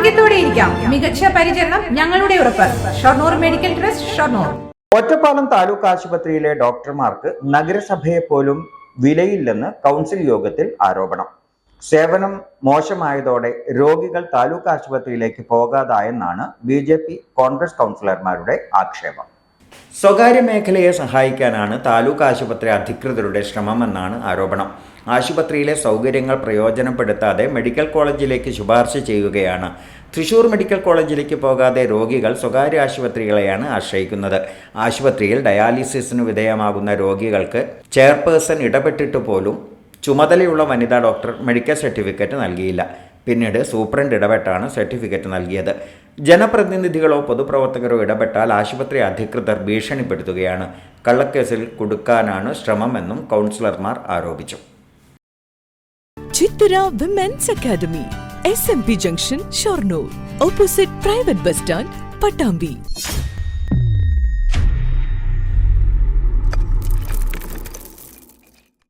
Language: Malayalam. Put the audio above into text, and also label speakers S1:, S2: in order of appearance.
S1: ആരോഗ്യത്തോടെ ഇരിക്കാം. മികച്ച പരിചരണം ഞങ്ങളുടെ ഉറപ്പ്. Shoranur medical trust Shoranur.
S2: Ottapalam taluk ആശുപത്രിയിലെ ഡോക്ടർമാർക്ക് നഗരസഭയെ പോലും വിലയില്ലെന്ന് കൗൺസിൽ യോഗത്തിൽ ആരോപണം. സേവനം മോശമായതോടെ രോഗികൾ താലൂക്ക് ആശുപത്രിയിലേക്ക് പോകാതായെന്നാണ് ബി കോൺഗ്രസ് കൗൺസിലർമാരുടെ ആക്ഷേപം. സ്വകാര്യ മേഖലയെ സഹായിക്കാനാണ് താലൂക്ക് ആശുപത്രി അധികൃതരുടെ ശ്രമമെന്നാണ് ആരോപണം. ആശുപത്രിയിലെ സൗകര്യങ്ങൾ പ്രയോജനപ്പെടുത്താതെ മെഡിക്കൽ കോളേജിലേക്ക് ശുപാർശ ചെയ്യുകയാണ്. തൃശൂർ മെഡിക്കൽ കോളേജിലേക്ക് പോകാതെ രോഗികൾ സ്വകാര്യ ആശുപത്രികളെയാണ് ആശ്രയിക്കുന്നത്. ആശുപത്രിയിൽ ഡയാലിസിസിന് വിധേയമാകുന്ന രോഗികൾക്ക് ചെയർപേഴ്സൺ ഇടപെട്ടിട്ട് പോലും ചുമതലയുള്ള വനിതാ ഡോക്ടർ മെഡിക്കൽ സർട്ടിഫിക്കറ്റ് നൽകിയില്ല. പിന്നീട് സൂപ്രണ്ട് ഇടപെട്ടാണ് സർട്ടിഫിക്കറ്റ് നൽകിയത്. ജനപ്രതിനിധികളോ പൊതുപ്രവർത്തകരോ ഇടപെട്ടാൽ ആശുപത്രി അധികൃതർ ഭീഷണിപ്പെടുത്തുകയാണ്. കള്ളക്കേസിൽ കൊടുക്കാനാണ് ശ്രമമെന്നും കൗൺസിലർമാർ ആരോപിച്ചു.
S3: Chithara women's academy S M P junction Shoranur opposite private bus stand Pattambi